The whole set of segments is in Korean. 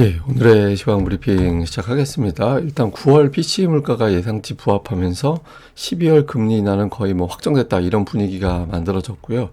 예, 오늘의 시황 브리핑 시작하겠습니다. 일단 9월 PC 물가가 예상치 부합하면서 12월 금리 인하는 거의 뭐 확정됐다 이런 분위기가 만들어졌고요.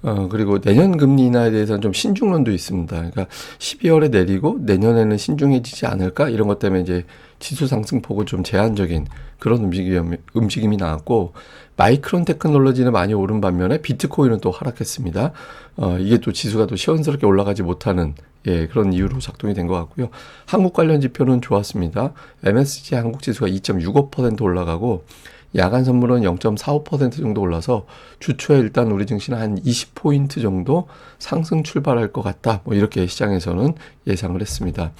어, 그리고 내년 금리 인하에 대해서는 좀 신중론도 있습니다. 그러니까 12월에 내리고 내년에는 신중해지지 않을까 이런 것 때문에 이제 지수 상승폭은 좀 제한적인 그런 움직임, 움직임이 나왔고 마이크론 테크놀로지는 많이 오른 반면에 비트코인은 또 하락했습니다. 어, 이게 또 지수가 또 시원스럽게 올라가지 못하는 예, 그런 이유로 작동이 된 것 같고요. 한국 관련 지표는 좋았습니다. MSCI 한국 지수가 2.65% 올라가고 야간 선물은 0.45% 정도 올라서 주초에 일단 우리 증시는 한 20포인트 정도 상승 출발할 것 같다. 뭐 이렇게 시장에서는 예상을 했습니다.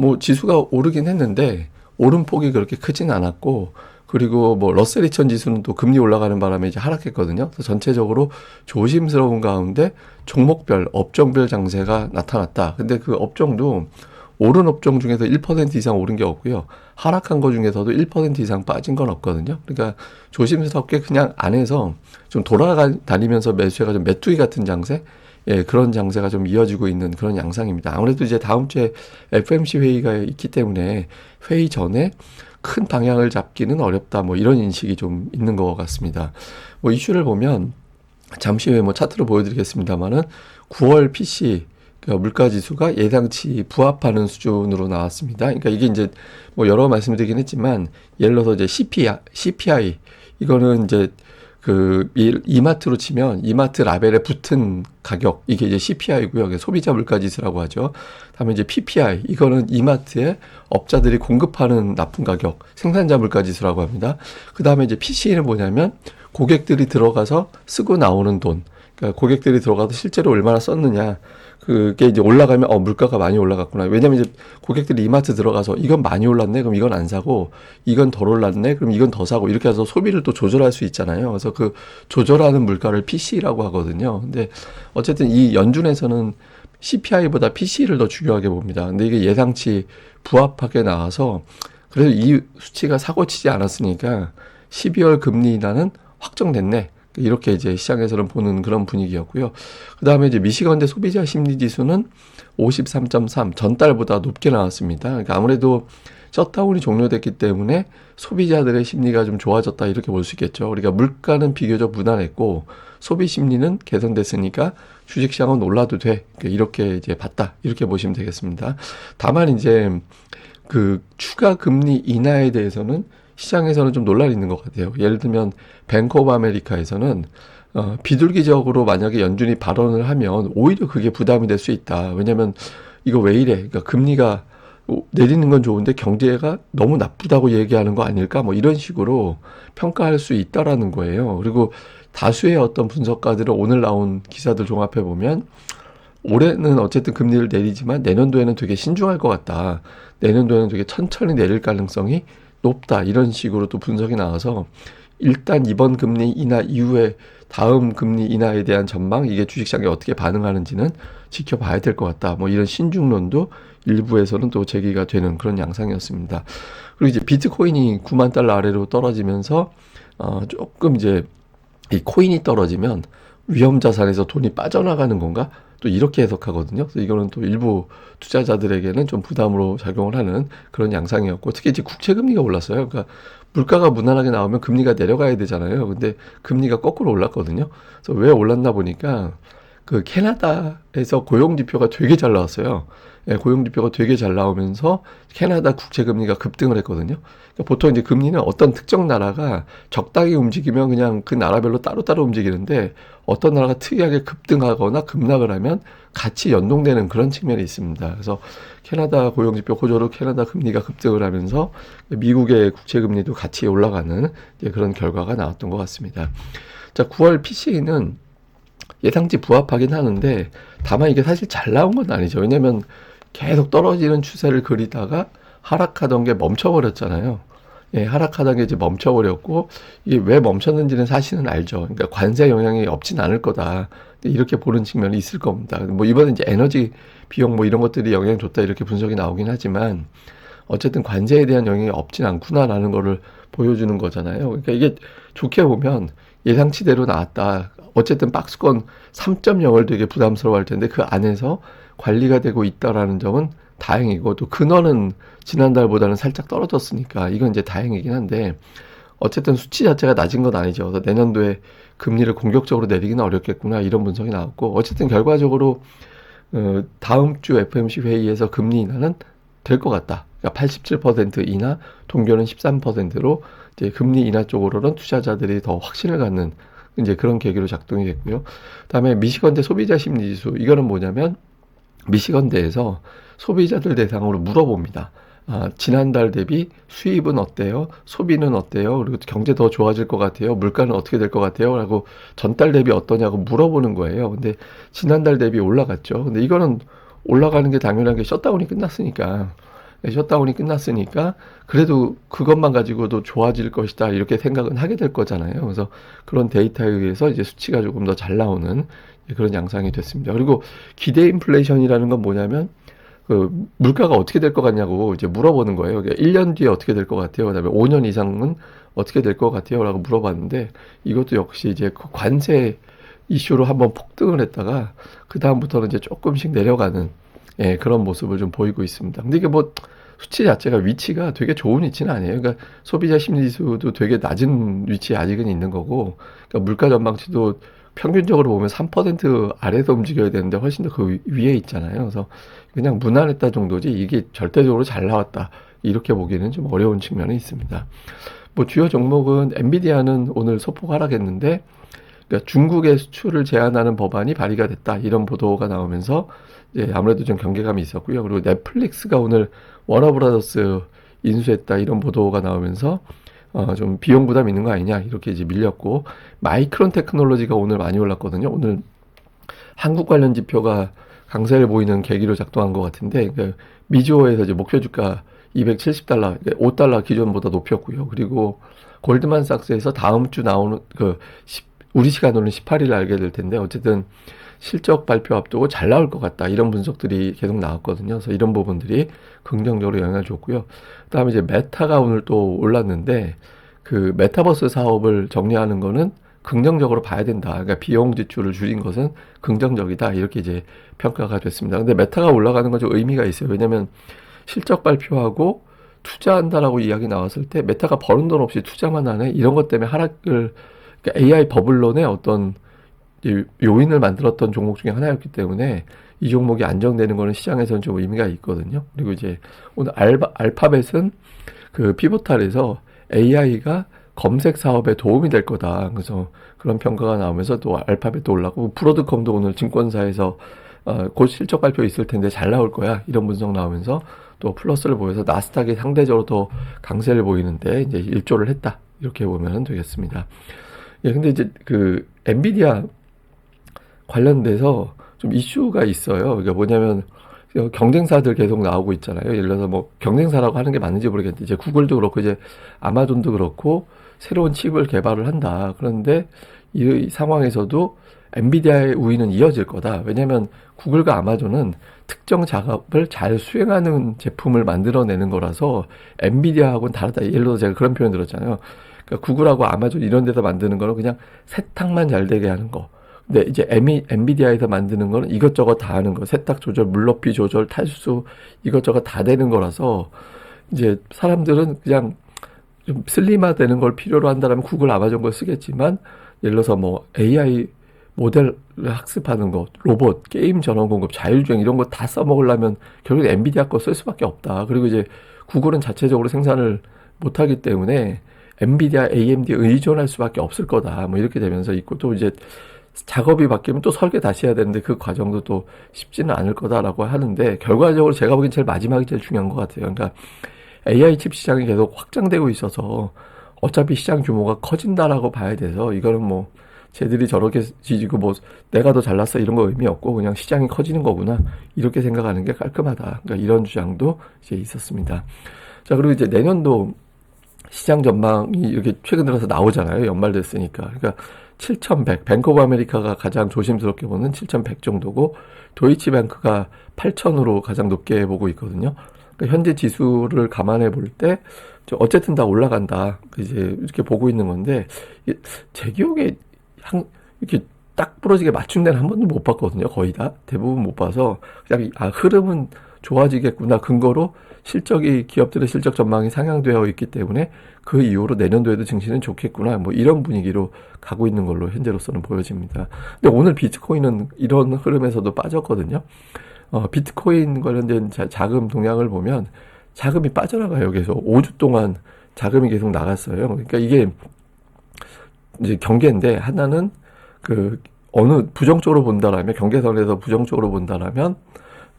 뭐 지수가 오르긴 했는데 오름폭이 그렇게 크진 않았고 그리고 뭐 러셀 2000 지수는 또 금리 올라가는 바람에 이제 하락했거든요. 그래서 전체적으로 조심스러운 가운데 종목별, 업종별 장세가 나타났다. 근데 그 업종도 오른 업종 중에서 1% 이상 오른 게 없고요. 하락한 것 중에서도 1% 이상 빠진 건 없거든요. 그러니까 조심스럽게 그냥 안에서 좀 돌아다니면서 매수해가 좀 메뚜기 같은 장세, 예, 그런 장세가 좀 이어지고 있는 그런 양상입니다. 아무래도 이제 다음 주에 FMC 회의가 있기 때문에 회의 전에 큰 방향을 잡기는 어렵다. 뭐 이런 인식이 좀 있는 것 같습니다. 뭐 이슈를 보면 잠시 후에 뭐 차트로 보여드리겠습니다만은 9월 PC 그러니까 물가 지수가 예상치 부합하는 수준으로 나왔습니다. 그러니까 이게 이제 뭐 여러 말씀드리긴 했지만 예를 들어서 이제 CPI, CPI 이거는 이제 그 이마트로 치면 이마트 라벨에 붙은 가격 이게 이제 CPI고요. 소비자 물가 지수라고 하죠. 다음에 이제 PPI 이거는 이마트에 업자들이 공급하는 납품 가격 생산자 물가 지수라고 합니다. 그 다음에 이제 PC는 뭐냐면 고객들이 들어가서 쓰고 나오는 돈. 그러니까 고객들이 들어가서 실제로 얼마나 썼느냐. 그게 이제 올라가면 어 물가가 많이 올라갔구나. 왜냐면 이제 고객들이 이마트 들어가서 이건 많이 올랐네. 그럼 이건 안 사고 이건 덜 올랐네. 그럼 이건 더 사고 이렇게 해서 소비를 또 조절할 수 있잖아요. 그래서 그 조절하는 물가를 PC라고 하거든요. 근데 어쨌든 이 연준에서는 CPI보다 PC를 더 중요하게 봅니다. 근데 이게 예상치 부합하게 나와서 그래서 이 수치가 사고치지 않았으니까 12월 금리 인하는 확정됐네. 이렇게 이제 시장에서는 보는 그런 분위기였고요. 그 다음에 이제 미시건대 소비자 심리 지수는 53.3 전달보다 높게 나왔습니다. 그러니까 아무래도 셧다운이 종료됐기 때문에 소비자들의 심리가 좀 좋아졌다 이렇게 볼 수 있겠죠. 우리가 물가는 비교적 무난했고 소비 심리는 개선됐으니까 주식시장은 올라도 돼 그러니까 이렇게 이제 봤다 이렇게 보시면 되겠습니다. 다만 이제 그 추가 금리 인하에 대해서는 시장에서는 좀 논란이 있는 것 같아요. 예를 들면 뱅크 오브 아메리카에서는 어, 비둘기적으로 만약에 연준이 발언을 하면 오히려 그게 부담이 될 수 있다. 왜냐면 이거 왜 이래? 그러니까 금리가 내리는 건 좋은데 경제가 너무 나쁘다고 얘기하는 거 아닐까? 뭐 이런 식으로 평가할 수 있다라는 거예요. 그리고 다수의 어떤 분석가들은 오늘 나온 기사들 종합해 보면 올해는 어쨌든 금리를 내리지만 내년도에는 되게 신중할 것 같다. 내년도에는 되게 천천히 내릴 가능성이 높다 이런 식으로 또 분석이 나와서 일단 이번 금리 인하 이후에 다음 금리 인하에 대한 전망 이게 주식시장에 어떻게 반응하는지는 지켜봐야 될 것 같다. 뭐 이런 신중론도 일부에서는 또 제기가 되는 그런 양상이었습니다. 그리고 이제 비트코인이 9만 달러 아래로 떨어지면서 어 조금 이제 이 코인이 떨어지면 위험 자산에서 돈이 빠져나가는 건가? 또 이렇게 해석하거든요. 그래서 이거는 또 일부 투자자들에게는 좀 부담으로 작용을 하는 그런 양상이었고 특히 이제 국채 금리가 올랐어요. 그러니까 물가가 무난하게 나오면 금리가 내려가야 되잖아요. 근데 금리가 거꾸로 올랐거든요. 그래서 왜 올랐나 보니까 그 캐나다에서 고용 지표가 되게 잘 나왔어요. 예, 고용 지표가 되게 잘 나오면서 캐나다 국채 금리가 급등을 했거든요. 그러니까 보통 이제 금리는 어떤 특정 나라가 적당히 움직이면 그냥 그 나라별로 따로따로 움직이는데 어떤 나라가 특이하게 급등하거나 급락을 하면 같이 연동되는 그런 측면이 있습니다. 그래서 캐나다 고용 지표 호조로 캐나다 금리가 급등을 하면서 미국의 국채 금리도 같이 올라가는 그런 결과가 나왔던 것 같습니다. 자, 9월 PC는 예상치 부합하긴 하는데 다만 이게 사실 잘 나온 건 아니죠. 왜냐면 계속 떨어지는 추세를 그리다가 하락하던 게 멈춰버렸잖아요. 예, 하락하던 게 이제 멈춰버렸고, 이게 왜 멈췄는지는 사실은 알죠. 그러니까 관세 영향이 없진 않을 거다. 이렇게 보는 측면이 있을 겁니다. 뭐 이번에 이제 에너지 비용 뭐 이런 것들이 영향 줬다 이렇게 분석이 나오긴 하지만, 어쨌든 관세에 대한 영향이 없진 않구나라는 거를 보여주는 거잖아요. 그러니까 이게 좋게 보면 예상치대로 나왔다. 어쨌든 박스권 3.0을 되게 부담스러워 할 텐데 그 안에서 관리가 되고 있다라는 점은 다행이고 또 근원은 지난달보다는 살짝 떨어졌으니까 이건 이제 다행이긴 한데 어쨌든 수치 자체가 낮은 건 아니죠. 그래서 내년도에 금리를 공격적으로 내리기는 어렵겠구나 이런 분석이 나왔고 어쨌든 결과적으로 어, 다음 주 FMC 회의에서 금리 인하는 될 것 같다. 그러니까 87% 인하, 동결은 13%로 이제 금리 인하 쪽으로는 투자자들이 더 확신을 갖는 이제 그런 계기로 작동이 됐고요. 그다음에 미시건대 소비자 심리 지수 이거는 뭐냐면 미시건대에서 소비자들 대상으로 물어봅니다. 아, 지난달 대비 수입은 어때요? 소비는 어때요? 그리고 경제 더 좋아질 것 같아요? 물가는 어떻게 될 것 같아요? 라고 전달 대비 어떠냐고 물어보는 거예요. 근데 지난달 대비 올라갔죠. 근데 이거는 올라가는 게 당연한 게 셧다운이 끝났으니까. 네, 셧다운이 끝났으니까 그래도 그것만 가지고도 좋아질 것이다 이렇게 생각은 하게 될 거잖아요. 그래서 그런 데이터에 의해서 이제 수치가 조금 더 잘 나오는 그런 양상이 됐습니다. 그리고 기대 인플레이션이라는 건 뭐냐면 그 물가가 어떻게 될 것 같냐고 이제 물어보는 거예요. 그러니까 1년 뒤에 어떻게 될 것 같아요? 그다음에 5년 이상은 어떻게 될 것 같아요? 라고 물어봤는데 이것도 역시 이제 그 관세 이슈로 한번 폭등을 했다가 그 다음부터는 이제 조금씩 내려가는 예, 그런 모습을 좀 보이고 있습니다. 근데 이게 뭐 수치 자체가 위치가 되게 좋은 위치는 아니에요. 그러니까 소비자 심리지수도 되게 낮은 위치에 아직은 있는 거고, 그러니까 물가 전망치도 평균적으로 보면 3% 아래에서 움직여야 되는데 훨씬 더 그 위에 있잖아요. 그래서 그냥 무난했다 정도지 이게 절대적으로 잘 나왔다. 이렇게 보기는 좀 어려운 측면이 있습니다. 뭐 주요 종목은 엔비디아는 오늘 소폭 하락했는데 그러니까 중국의 수출을 제한하는 법안이 발의가 됐다 이런 보도가 나오면서 이제 아무래도 좀 경계감이 있었고요. 그리고 넷플릭스가 오늘 워너브라더스 인수했다 이런 보도가 나오면서 어, 좀 비용 부담 있는 거 아니냐 이렇게 이제 밀렸고 마이크론 테크놀로지가 오늘 많이 올랐거든요. 오늘 한국 관련 지표가 강세를 보이는 계기로 작동한 것 같은데 그 미주호에서 이제 목표 주가 270달러, 5달러 기존보다 높였고요. 그리고 골드만삭스에서 다음 주 나오는 그 10, 우리 시간으로는 18일 알게 될 텐데 어쨌든 실적 발표 앞두고 잘 나올 것 같다 이런 분석들이 계속 나왔거든요. 그래서 이런 부분들이 긍정적으로 영향을 줬고요. 그다음에 이제 메타가 오늘 또 올랐는데 그 메타버스 사업을 정리하는 거는 긍정적으로 봐야 된다. 그러니까 비용 지출을 줄인 것은 긍정적이다. 이렇게 이제 평가가 됐습니다. 근데 메타가 올라가는 건 좀 의미가 있어요. 왜냐면 실적 발표하고 투자한다라고 이야기 나왔을 때 메타가 버는 돈 없이 투자만 하네. 이런 것 때문에 하락을 그러니까 AI 버블론의 어떤 요인을 만들었던 종목 중에 하나였기 때문에 이 종목이 안정되는 거는 시장에서는 좀 의미가 있거든요. 그리고 이제 오늘 알바, 알파벳은 그 피보탈에서 AI가 검색 사업에 도움이 될 거다. 그래서 그런 평가가 나오면서 또 알파벳도 올라고 브로드컴도 오늘 증권사에서 어, 곧 실적 발표 있을 텐데 잘 나올 거야. 이런 분석 나오면서 또 플러스를 보여서 나스닥이 상대적으로 더 강세를 보이는데 이제 일조를 했다. 이렇게 보면 되겠습니다. 예, 근데 이제 그 엔비디아 관련돼서 좀 이슈가 있어요. 그러니까 뭐냐면 경쟁사들 계속 나오고 있잖아요. 예를 들어서 뭐 경쟁사라고 하는 게 맞는지 모르겠는데 이제 구글도 그렇고 이제 아마존도 그렇고 새로운 칩을 개발을 한다. 그런데 이 상황에서도 엔비디아의 우위는 이어질 거다. 왜냐하면 구글과 아마존은 특정 작업을 잘 수행하는 제품을 만들어내는 거라서 엔비디아하고는 다르다. 예를 들어 서 제가 그런 표현 들었잖아요. 그러니까 구글하고 아마존 이런 데서 만드는 거는 그냥 세탁만 잘 되게 하는 거. 근데 이제 에미, 엔비디아에서 만드는 거는 이것저것 다 하는 거. 세탁 조절, 물높이 조절, 탈수 이것저것 다 되는 거라서 이제 사람들은 그냥 좀 슬림화 되는 걸 필요로 한다면 구글, 아마존 걸 쓰겠지만 예를 들어서 뭐 AI 모델을 학습하는 거, 로봇, 게임 전원 공급, 자율주행 이런 거 다 써먹으려면 결국 엔비디아 거 쓸 수밖에 없다. 그리고 이제 구글은 자체적으로 생산을 못하기 때문에 엔비디아, AMD 의존할 수밖에 없을 거다. 뭐 이렇게 되면서 있고 또 이제 작업이 바뀌면 또 설계 다시 해야 되는데 그 과정도 또 쉽지는 않을 거다라고 하는데 결과적으로 제가 보기엔 제일 마지막이 제일 중요한 것 같아요. 그러니까 AI 칩 시장이 계속 확장되고 있어서 어차피 시장 규모가 커진다라고 봐야 돼서 이거는 뭐 쟤들이 저렇게 지지고 뭐 내가 더 잘났어 이런 거 의미 없고 그냥 시장이 커지는 거구나 이렇게 생각하는 게 깔끔하다. 그러니까 이런 주장도 이제 있었습니다. 자 그리고 이제 내년도 시장 전망이 이렇게 최근 들어서 나오잖아요. 연말 됐으니까. 그러니까 7,100. 뱅크 오브 아메리카가 가장 조심스럽게 보는 7,100 정도고 도이치뱅크가 8,000으로 가장 높게 보고 있거든요. 그러니까 현재 지수를 감안해 볼 때 어쨌든 다 올라간다. 이제 이렇게 보고 있는 건데 제 기억에 한 이렇게 딱 부러지게 맞춘 데는 한 번도 못 봤거든요. 거의 다 대부분 못 봐서 그냥 아 흐름은 좋아지겠구나 근거로 실적이 기업들의 실적 전망이 상향되어 있기 때문에 그 이후로 내년도에도 증시는 좋겠구나 뭐 이런 분위기로 가고 있는 걸로 현재로서는 보여집니다. 근데 오늘 비트코인은 이런 흐름에서도 빠졌거든요. 어, 비트코인 관련된 자, 자금 동향을 보면 자금이 빠져나가요. 계속 5주 동안 자금이 계속 나갔어요. 그러니까 이게 이제 경계인데 하나는 그 어느 부정적으로 본다라면 경계선에서 부정적으로 본다라면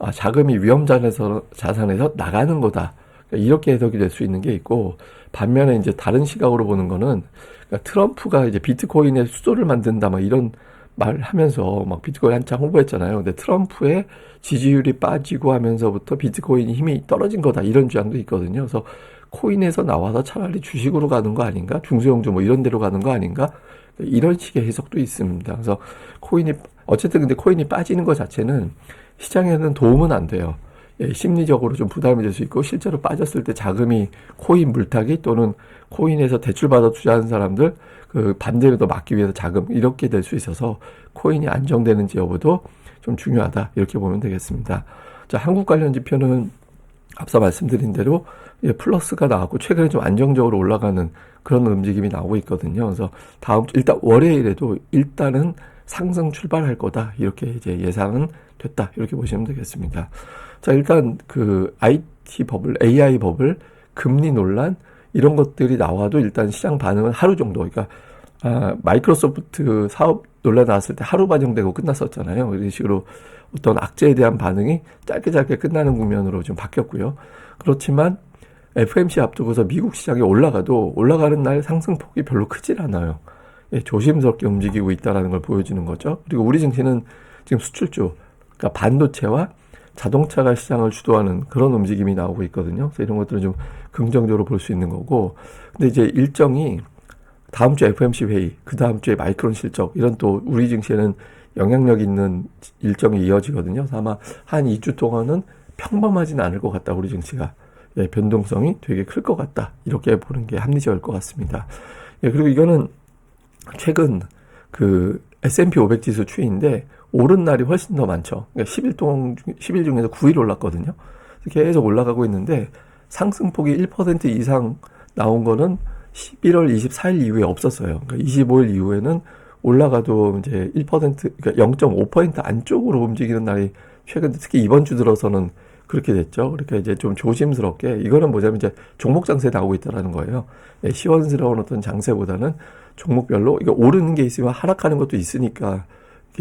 아, 자금이 위험 자산에서 자산에서 나가는 거다. 그러니까 이렇게 해석이 될 수 있는 게 있고 반면에 이제 다른 시각으로 보는 거는 그러니까 트럼프가 이제 비트코인의 수도를 만든다 막 이런 말 하면서 막 비트코인 한창 홍보했잖아요. 근데 트럼프의 지지율이 빠지고 하면서부터 비트코인이 힘이 떨어진 거다 이런 주장도 있거든요. 그래서 코인에서 나와서 차라리 주식으로 가는 거 아닌가? 중소형주 뭐 이런 데로 가는 거 아닌가? 이런 식의 해석도 있습니다. 그래서 코인이 어쨌든 근데 코인이 빠지는 것 자체는 시장에는 도움은 안 돼요. 예, 심리적으로 좀 부담이 될 수 있고 실제로 빠졌을 때 자금이 코인 물타기 또는 코인에서 대출받아 투자하는 사람들 그 반대로 더 막기 위해서 자금 이렇게 될 수 있어서 코인이 안정되는지 여부도 좀 중요하다 이렇게 보면 되겠습니다. 자 한국 관련 지표는 앞서 말씀드린 대로 예, 플러스가 나왔고 최근에 좀 안정적으로 올라가는 그런 움직임이 나오고 있거든요. 그래서 다음 주 일단 월요일에도 일단은 상승 출발할 거다 이렇게 이제 예상은 됐다 이렇게 보시면 되겠습니다. 자 일단 그 IT 버블, AI 버블, 금리 논란 이런 것들이 나와도 일단 시장 반응은 하루 정도. 그러니까 아, 마이크로소프트 사업 논란 나왔을 때 하루 반영되고 끝났었잖아요. 이런 식으로 어떤 악재에 대한 반응이 짧게 짧게 끝나는 국면으로 좀 바뀌었고요. 그렇지만 FMC 앞두고서 미국 시장이 올라가도 올라가는 날 상승폭이 별로 크질 않아요. 예, 조심스럽게 움직이고 있다는 걸 보여주는 거죠. 그리고 우리 증시는 지금 수출주, 그러니까 반도체와 자동차가 시장을 주도하는 그런 움직임이 나오고 있거든요. 그래서 이런 것들은 좀 긍정적으로 볼 수 있는 거고. 근데 이제 일정이 다음 주 FMC 회의, 그 다음 주에 마이크론 실적, 이런 또 우리 증시에는 영향력 있는 일정이 이어지거든요. 아마 한 2주 동안은 평범하지는 않을 것 같다, 우리 증시가. 예, 변동성이 되게 클 것 같다. 이렇게 보는 게 합리적일 것 같습니다. 예, 그리고 이거는 최근 그 S&P 500 지수 추이인데 오른 날이 훨씬 더 많죠. 그러니까 10일 동안 10일 중에서 9일 올랐거든요. 계속 올라가고 있는데 상승폭이 1% 이상 나온 거는 11월 24일 이후에 없었어요. 그러니까 25일 이후에는 올라가도 이제 1% 그러니까 0.5% 안쪽으로 움직이는 날이 최근 특히 이번 주 들어서는 그렇게 됐죠. 그러니까 이제 좀 조심스럽게 이거는 뭐냐면 이제 종목 장세 나오고 있다라는 거예요. 예, 시원스러운 어떤 장세보다는 종목별로 이거 오르는 게 있으면 하락하는 것도 있으니까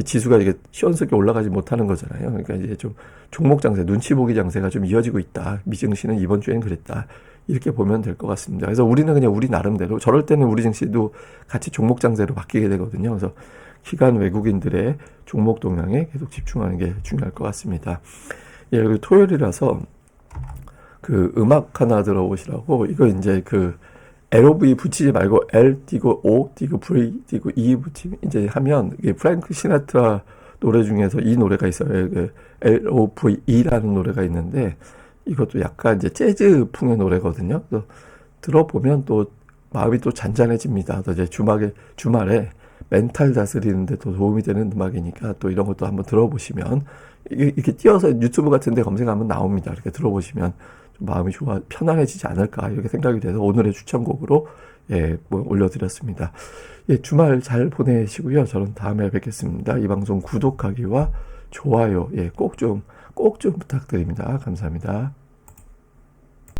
지수가 이게 시원스럽게 올라가지 못하는 거잖아요. 그러니까 이제 좀 종목 장세, 눈치 보기 장세가 좀 이어지고 있다. 미증시는 이번 주엔 그랬다. 이렇게 보면 될 것 같습니다. 그래서 우리는 그냥 우리 나름대로 저럴 때는 우리 증시도 같이 종목 장세로 바뀌게 되거든요. 그래서 기간 외국인들의 종목 동향에 계속 집중하는 게 중요할 것 같습니다. 예, 그리고 토요일이라서 그 음악 하나 들어보시라고 이거 이제 그 LOV 붙이지 말고 L 띄고 O 띄고 V 띄고 E 붙이 이제 하면 이게 프랭크 시나트라 노래 중에서 이 노래가 있어요. 그 LOVE라는 노래가 있는데 이것도 약간 이제 재즈풍의 노래거든요. 또 들어보면 또 마음이 또 잔잔해집니다. 또 이제 주말에 주말에 멘탈 다스리는데 또 도움이 되는 음악이니까 또 이런 것도 한번 들어보시면 이렇게 띄어서 유튜브 같은 데 검색하면 나옵니다. 이렇게 들어보시면 좀 마음이 좋아, 편안해지지 않을까, 이렇게 생각이 돼서 오늘의 추천곡으로, 예, 뭐 올려드렸습니다. 예, 주말 잘 보내시고요. 저는 다음에 뵙겠습니다. 이 방송 구독하기와 좋아요, 예, 꼭 좀, 꼭 좀 부탁드립니다. 감사합니다.